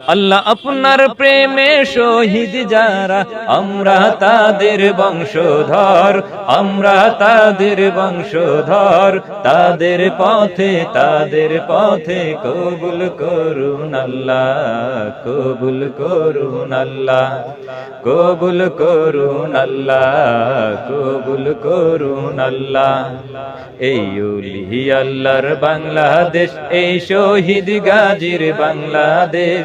আল্লাহ আপনার প্রেমে শহীদ যারা, আমরা তাদের বংশধর, আমরা তাদের বংশধর, তাদের পথে তাদের পথে কবুল করুন আল্লাহ, কবুল করুন আল্লাহ, কবুল করুন আল্লাহ, কবুল করুন আল্লাহ। এই উলিহি আল্লাহর বাংলাদেশ, এই শহীদ গাজীর বাংলাদেশ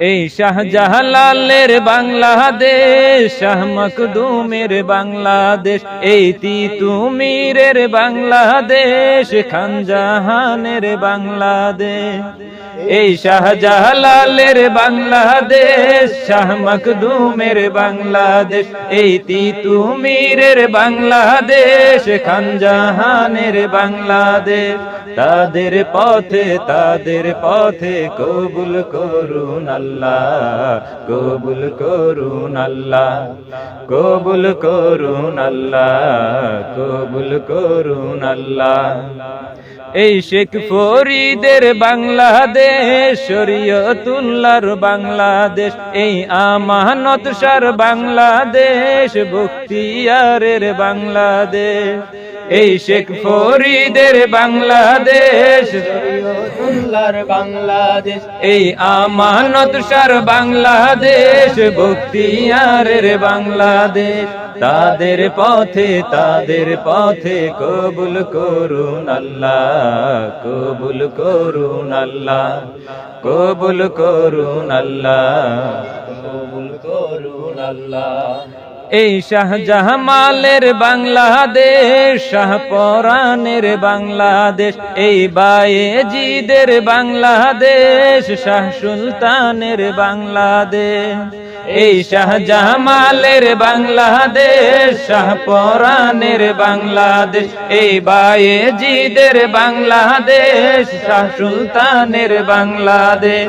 এই শাহজাহালালের বাংলাদেশ, শাহ মখদুমের বাংলাদেশ, এই তিতুমিরের বাংলাদেশ খানজাহানের বাংলাদেশ। এই শাহজালালের বাংলাদেশ, শাহ মখদুমের বাংলাদেশ, এই তিতুমিরের বাংলাদেশ খানজাহানের বাংলাদেশ। তাদের পথে তাদের পথে কবুল করুন আল্লাহ। কবুল করুন আল্লাহ, কবুল করুন আল্লাহ, কবুল করুন আল্লাহ। এই শেখ ফরিদের বাংলাদেশ, শরীয়তুল্লাহর বাংলাদেশ, এই আমানত সার বাংলাদেশ, বখতিয়ারের বাংলাদেশ। এই শেখ ফরিদের বাংলাদেশ। বাংলাদেশ। এই আমানত সার বাংলাদেশ বখতিয়ারের বাংলাদেশ। তাদের পথে তাদের পথে কবুল করুন আল্লাহ কবুল করুন আল্লাহ কবুল করুন আল্লাহ কবুল করুন আল্লাহ। এই শাহজাহামালের বাংলাদেশ শাহপরানের বাংলাদেশ, এই বায়েজিদের বাংলাদেশ, শাহ সুলতানের বাংলাদেশ, এই শাহজামালের বাংলাদেশ শাহপরানের বাংলাদেশ, এই বায়েজিদের বাংলাদেশ, শাহ সুলতানের বাংলাদেশ।